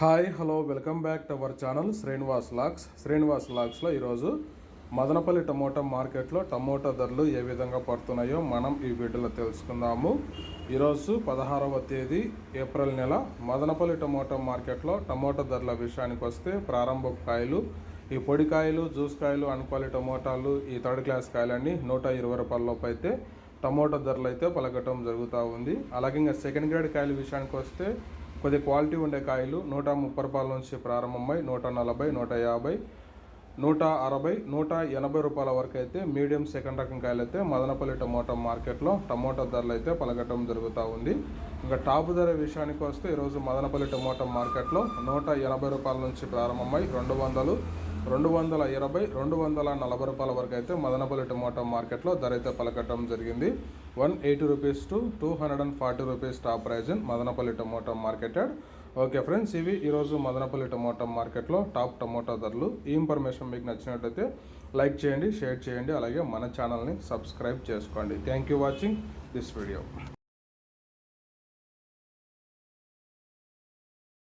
Hi hello welcome back to our channel Srinivas lakhs. Srinivas లాక్స్లో ఈరోజు Madanapalle tomato మార్కెట్లో టమోటా ధరలు ఏ విధంగా పడుతున్నాయో మనం ఈ వీడియోలో తెలుసుకుందాము. ఈరోజు పదహారవ తేదీ ఏప్రిల్ నెల. మదనపల్లి టమోటా మార్కెట్లో టమోటా ధరల విషయానికి వస్తే ప్రారంభ కాయలు ఈ పొడి కాయలు జ్యూస్ కాయలు అనుకోవాలి టమోటాలు ఈ థర్డ్ క్లాస్ కాయలన్నీ నూట ఇరవై రూపాయలలోపు అయితే టమోటా ధరలు అయితే పలకటం జరుగుతూ ఉంది. అలాగే ఇంకా సెకండ్ గ్రేడ్ కాయల విషయానికి వస్తే కొద్ది క్వాలిటీ ఉండే కాయలు నూట ముప్పై రూపాయల నుంచి ప్రారంభమై నూట నలభై నూట యాభై నూట అరవై నూట ఎనభై రూపాయల వరకు అయితే మీడియం సెకండ్ రకం కాయలు అయితే మదనపల్లి టమోటా మార్కెట్లో టమోటా ధరలు అయితే పలకటం జరుగుతూ ఉంది. ఇంకా టాప్ ధర విషయానికి వస్తే ఈరోజు మదనపల్లి టమోటా మార్కెట్లో నూట ఎనభై రూపాయల నుంచి ప్రారంభమై రెండు వందలు రెండు వందల ఇరవై రెండు వందల నలభై రూపాయల వరకు అయితే మదనపల్లి టమాటో మార్కెట్లో ధర అయితే పలకటం జరిగింది. One eighty rupees to two hundred and forty rupees top prize in Madanapalli tomato marketed. Okay friends ఇవి ఈరోజు మదనపల్లి టమాటో మార్కెట్లో టాప్ టమాటో ధరలు. ఈ ఇన్ఫర్మేషన్ మీకు నచ్చినట్లయితే లైక్ చేయండి షేర్ చేయండి అలాగే మన ఛానల్ని సబ్స్క్రైబ్ చేసుకోండి. Thank you watching this video.